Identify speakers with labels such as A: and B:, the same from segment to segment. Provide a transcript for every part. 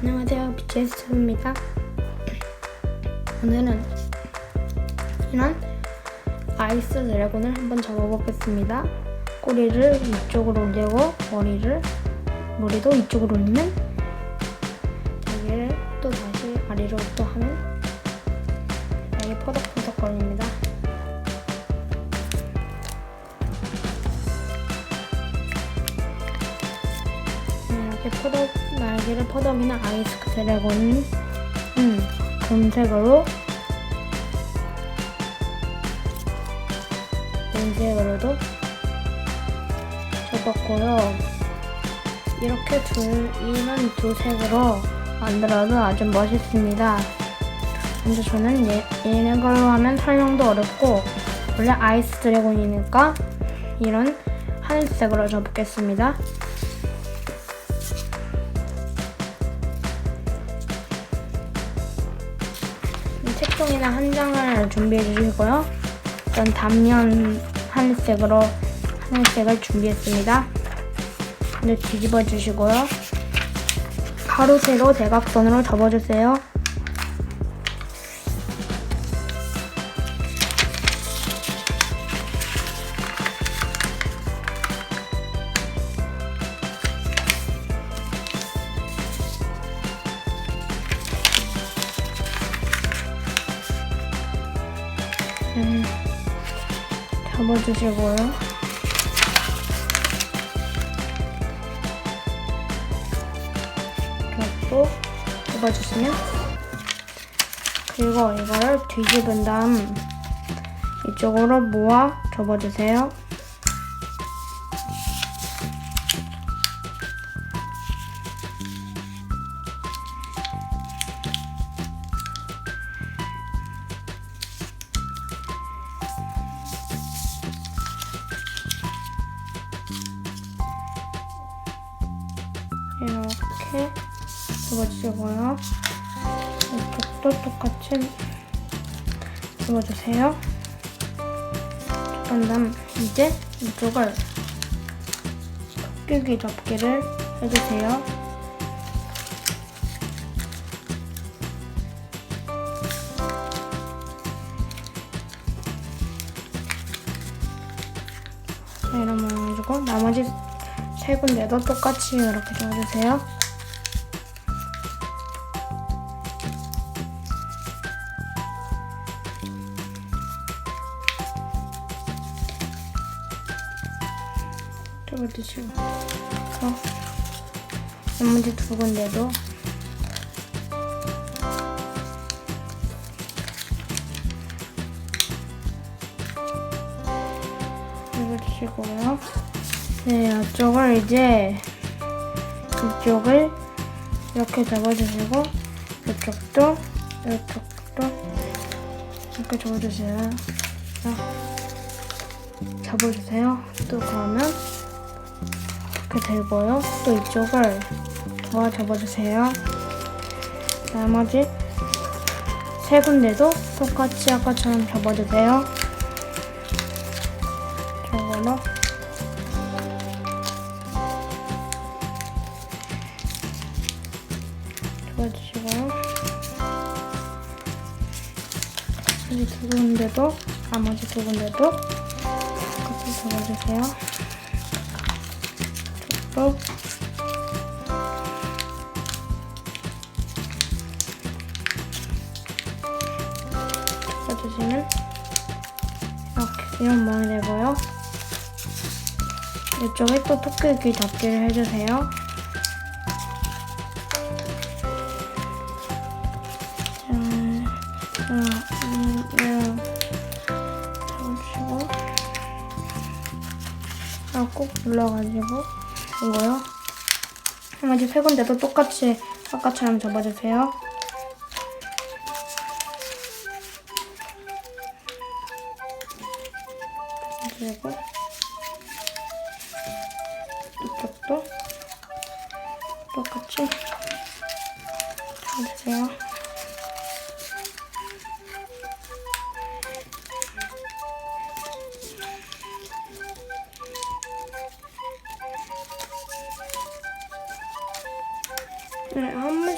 A: 안녕하세요. 비체스입니다. 오늘은 이런 아이스 드래곤을 한번 잡아보겠습니다. 꼬리를 위쪽으로 올리고 머리를 머리도 위쪽으로 올리면 여기를 또 다시 아래로 또 하면 여기 퍼덕퍼덕 거립니다 날개를 퍼덕이는 아이스 드래곤은 음, 금색으로 은색으로도 접었고요. 이렇게 둘 이런 두 색으로 만들어도 아주 멋있습니다. 근데 저는 얘, 얘네 걸로 하면 설명도 어렵고 원래 아이스 드래곤이니까 이런 하늘색으로 접겠습니다. 이 책종이나 한 장을 준비해 주시고요. 전 단면 하늘색으로 하늘색을 준비했습니다. 이제 뒤집어 주시고요. 가로 세로 대각선으로 접어주세요. 접어주시고요. 또 접어주시면 그리고 이거를 뒤집은 다음 이쪽으로 모아 접어주세요. 접어주시고요. 이쪽도 똑같이 접어주세요. 그 다음 이제 이쪽을 끼기 접기를 해주세요. 자, 이런 모양 해주고 나머지 세 군데도 똑같이 이렇게 접어주세요. 접어주시고 어, 나머지 두 군데도 접어주시고요. 네, 이쪽을 이제 이쪽을 이렇게 접어주시고 이쪽도 이쪽도 이렇게 접어주세요. 자, 접어주세요. 또 그러면 이렇게 되고요. 또 이쪽을 더 접어주세요. 나머지 세 군데도 똑같이 아까처럼 접어주세요. 이쪽으로 접어주시고요. 여기 두 군데도 나머지 두 군데도 똑같이 접어주세요. 또 접어주시면 이렇게 이런 모양이 되고요. 이쪽에 또 토끼귀 덮개를 해주세요. 음, 음, 잡으시고. 아, 꼭 눌러가지고 이거요. 나머지 세 군데도 똑같이 아까처럼 접어주세요. 그리고 이쪽도 똑같이 접어주세요.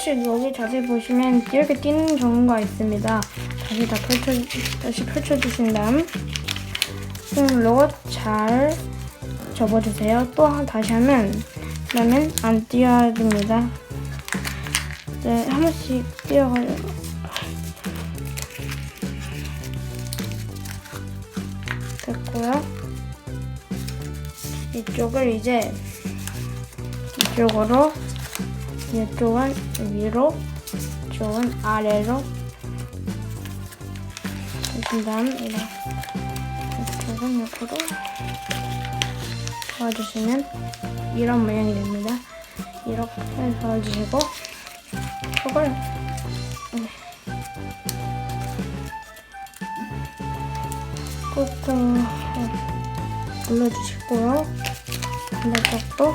A: 번씩 여기 자세히 보시면 이렇게 뛰는 경우가 있습니다. 다시 다 펼쳐, 다시 펼쳐주신 다음, 손으로 잘 접어주세요. 또 한- 다시 하면, 그러면 안 뛰어야 됩니다. 네, 한 번씩 뛰어가지고. 됐고요. 이쪽을 이제 이쪽으로 이쪽은 위로, 이쪽은 아래로 그 다음 이렇게 이쪽은 옆으로 도와주시면 이런 모양이 됩니다. 이렇게 도와주시고 이걸 꾹꾹 눌러주시고요. 반대쪽도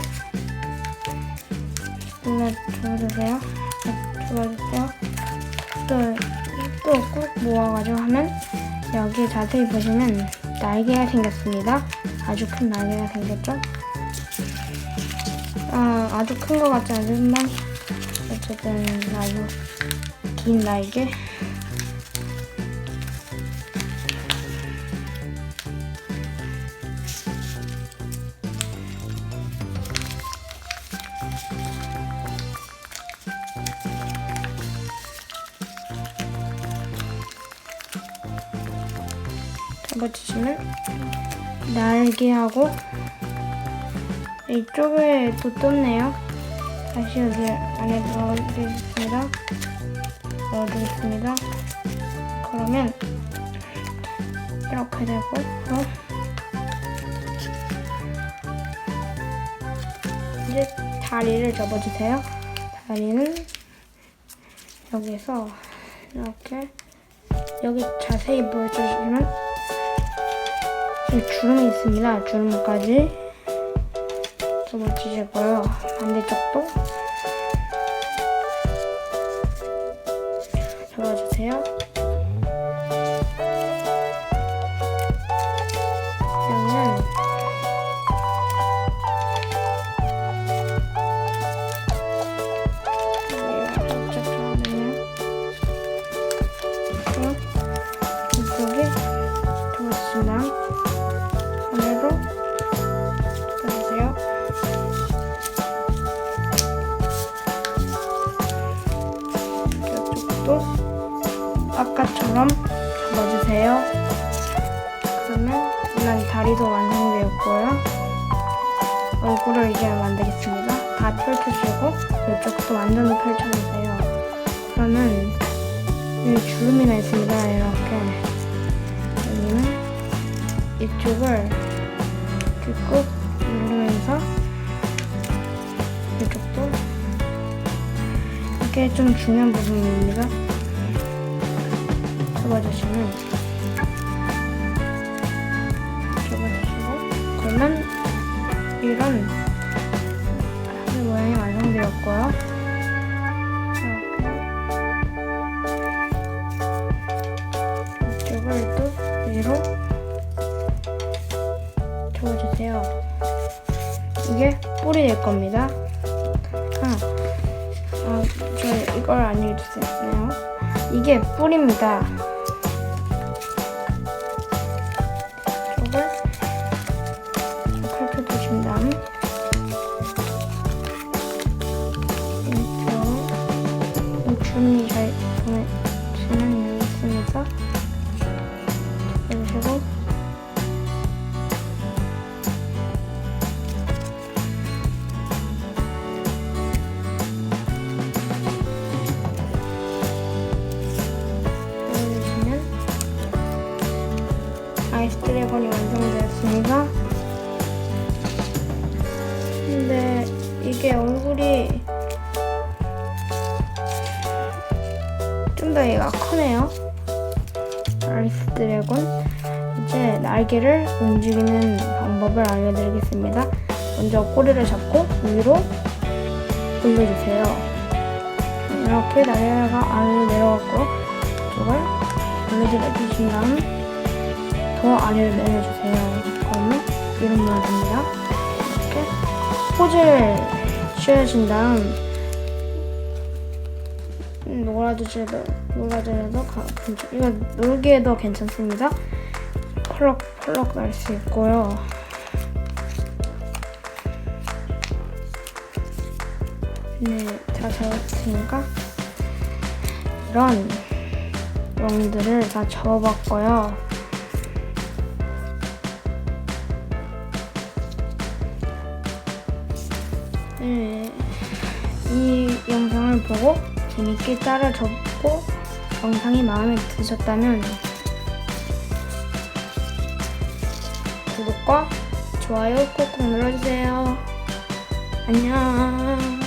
A: 줘주세요. 네, 줘주세요. 또, 또 꾹 모아가지고 하면 여기 자세히 보시면 날개가 생겼습니다. 아주 큰 날개가 생겼죠? 아, 아주 큰 것 같지 않지만 어쨌든 아주 긴 날개. 잡아주시면 날개하고 이쪽에 또 떴네요. 다시 여기 안에 넣어드리겠습니다. 넣어드리겠습니다. 그러면 이렇게 되고 어? 이제 다리를 접어주세요. 다리는 여기서 이렇게 여기 자세히 보여주시면 이 주름이 있습니다. 주름까지 접어주시고요. 반대쪽도 접어주세요. 다리도 완성되었고요. 얼굴을 이제 만들겠습니다. 다 펼쳐주고 이쪽도 완전히 펼쳐주세요. 그러면 여기 주름이가 있습니다. 이렇게 여기는 이쪽을 이렇게 꾹 누르면서 이쪽도 이게 좀 중요한 부분입니다. 접어주시면 이런 하늘 모양이 완성되었고요. 이렇게 이쪽을 또 위로 접어주세요. 이게 뿔이 될 겁니다. 아, 아, 저 이걸 알려주세요. 이게 뿔입니다. 크네요. 아이스 드래곤. 이제 날개를 움직이는 방법을 알려드리겠습니다. 먼저 꼬리를 잡고 위로 올려주세요. 이렇게 날개가 아래로 내려갔고 이쪽을 올려주신 다음 더 아래로 내려주세요. 그러면 이런 모양 됩니다. 이렇게 포즈를 취하신 다음 놀아주셔도 놀아주셔도 가- 괜찮- 이거 놀기에도 괜찮습니다. 펄럭 펄럭 날 수 있고요. 네, 다 적었으니까 이런 용들을 다 적어봤고요. 네, 이 영상을 보고 재밌게 따라 적고 영상이 마음에 드셨다면 구독과 좋아요 꾹꾹 눌러주세요. 안녕.